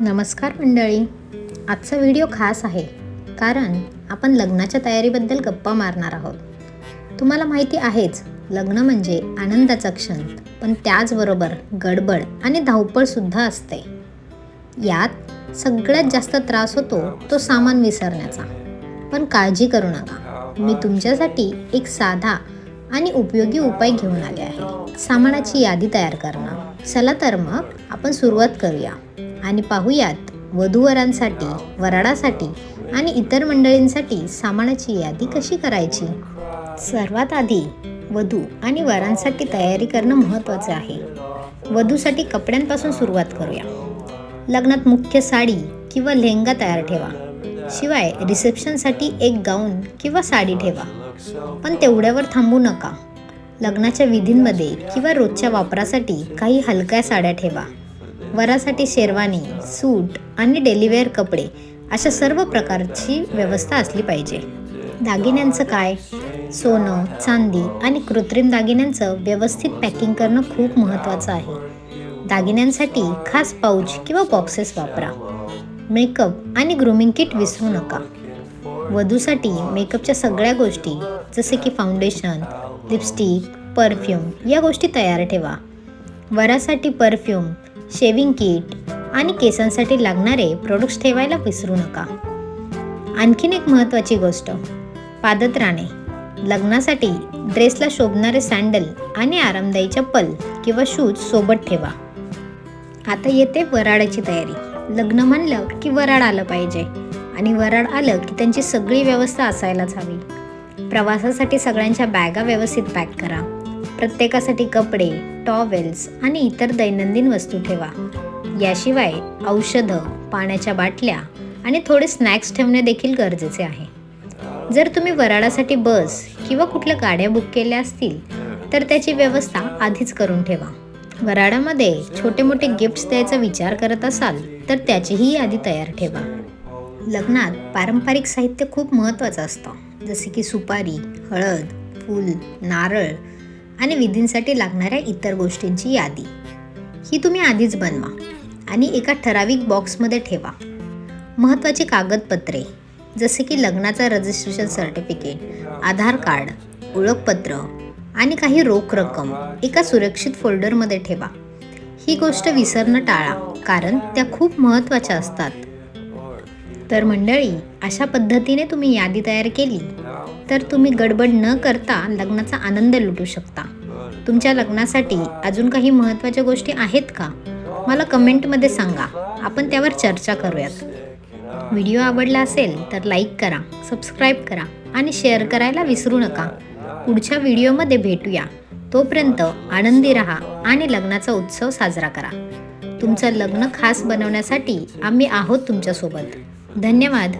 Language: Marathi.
नमस्कार मंडळी. आजचा व्हिडिओ खास आहे. कारण आपण लग्नाच्या तयारीबद्दल गप्पा मारणार आहोत. तुम्हाला माहिती आहेच लग्न म्हणजे आनंदाचा क्षण पण त्याचबरोबर गडबड आणि धावपळसुद्धा असते. यात सगळ्यात जास्त त्रास होतो तो सामान विसरण्याचा. पण काळजी करू नका. मी तुमच्यासाठी एक साधा आणि उपयोगी उपाय घेऊन आले आहे. सामानाची यादी तयार करणं. चला तर मग आपण सुरुवात करूया. आणि पाहूयात वधूवरांसाठी वराडासाठी आणि इतर मंडळींसाठी सामानाची यादी कशी करायची? सर्वात आधी वधू आणि वरांसाठी तयारी करणं महत्त्वाचं आहे. वधूसाठी कपड्यांपासून सुरुवात करूया. लग्नात मुख्य साडी किंवा लेहंगा तयार ठेवा. शिवाय रिसेप्शनसाठी एक गाऊन किंवा साडी ठेवा. पण तेवढ्यावर थांबू नका. लग्नाच्या विधींमध्ये किंवा रोजच्या वापरासाठी काही हलक्या साड्या ठेवा. वरासाठी शेरवानी सूट आणि डेलिवेअर कपडे अशा सर्व प्रकारची व्यवस्था असली पाहिजे. दागिन्यांचं काय? सोनं चांदी आणि कृत्रिम दागिन्यांचं व्यवस्थित पॅकिंग करणं खूप महत्त्वाचं आहे. दागिन्यांसाठी खास पाऊच किंवा बॉक्सेस वापरा. मेकअप आणि ग्रूमिंग किट विसरू नका. वधूसाठी मेकअपच्या सगळ्या गोष्टी जसे की फाउंडेशन लिपस्टिक परफ्यूम या गोष्टी तयार ठेवा. वरासाठी परफ्यूम शेविंग किट आणि केसांसाठी लागणारे प्रोडक्ट्स ठेवायला विसरू नका. आणखीन एक महत्त्वाची गोष्ट पादत्राणे. लग्नासाठी ड्रेसला शोभणारे सँडल आणि आरामदायी चप्पल किंवा शूज सोबत ठेवा. आता येते वराडाची तयारी. लग्न म्हणलं की वराड आलं पाहिजे आणि वराड आलं की त्यांची सगळी व्यवस्था असायलाच हवी. प्रवासासाठी सगळ्यांच्या बॅगा व्यवस्थित पॅक करा. प्रत्येकासाठी कपडे टॉवेल्स आणि इतर दैनंदिन वस्तू ठेवा. याशिवाय औषधं पाण्याच्या बाटल्या आणि थोडे स्नॅक्स ठेवणे देखील गरजेचे आहे. जर तुम्ही वराडासाठी बस किंवा कुठल्या गाड्या बुक केल्या असतील तर त्याची व्यवस्था आधीच करून ठेवा. वराडामध्ये छोटे मोठे गिफ्ट्स द्यायचा विचार करत असाल तर त्याचीही यादी तयार ठेवा. लग्नात पारंपरिक साहित्य खूप महत्त्वाचं असतं. जसे की सुपारी हळद फूल नारळ आणि विधींसाठी लागणाऱ्या इतर गोष्टींची यादी. ही तुम्ही आधीच बनवा आणि एका ठराविक बॉक्समध्ये ठेवा. महत्त्वाची कागदपत्रे जसे की लग्नाचा रजिस्ट्रेशन सर्टिफिकेट आधार कार्ड ओळखपत्र आणि काही रोख रक्कम एका सुरक्षित फोल्डरमध्ये ठेवा. ही गोष्ट विसरणं टाळा कारण त्या खूप महत्त्वाच्या असतात. तर मंडळी अशा पद्धतीने तुम्ही यादी तयार केली. तर तुम्ही गडबड न करता लग्नाचा आनंद लुटू शकता. तुमच्या लग्नासाठी अजून काही महत्त्वाच्या गोष्टी आहेत का? मला कमेंटमध्ये सांगा. आपण त्यावर चर्चा करूयात. व्हिडिओ आवडला असेल तर लाईक करा सबस्क्राईब करा आणि शेअर करायला विसरू नका. पुढच्या व्हिडिओमध्ये भेटूया. तोपर्यंत आनंदी राहा आणि लग्नाचा उत्सव साजरा करा. तुमचं लग्न खास बनवण्यासाठी आम्ही आहोत तुमच्यासोबत. धन्यवाद.